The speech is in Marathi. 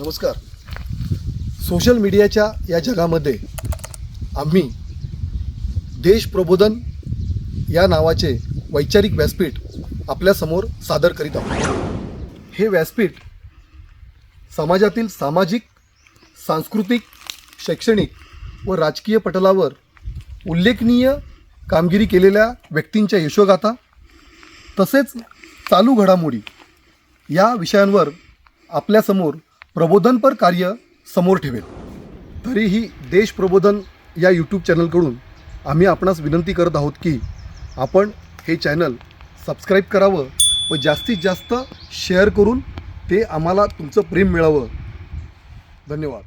नमस्कार. सोशल मीडियाच्या या जगामध्ये आम्ही देश प्रबोधन या नावाचे वैचारिक व्यासपीठ आपल्यासमोर सादर करीत आहोत. हे व्यासपीठ समाजातील सामाजिक सांस्कृतिक शैक्षणिक व राजकीय पटलावर उल्लेखनीय कामगिरी केलेल्या व्यक्तींच्या यशोगाथा तसेच चालू घडामोडी या विषयांवर आपल्यासमोर प्रबोधनपर कार्य समोर ठेवेल. तरीही देश प्रबोधन या यूट्यूब चॅनलकडून आम्ही आपणास विनंती करत आहोत की आपण हे चॅनल सबस्क्राईब करावं व जास्तीत जास्त शेअर करून ते आम्हाला तुमचं प्रेम मिळावं. धन्यवाद.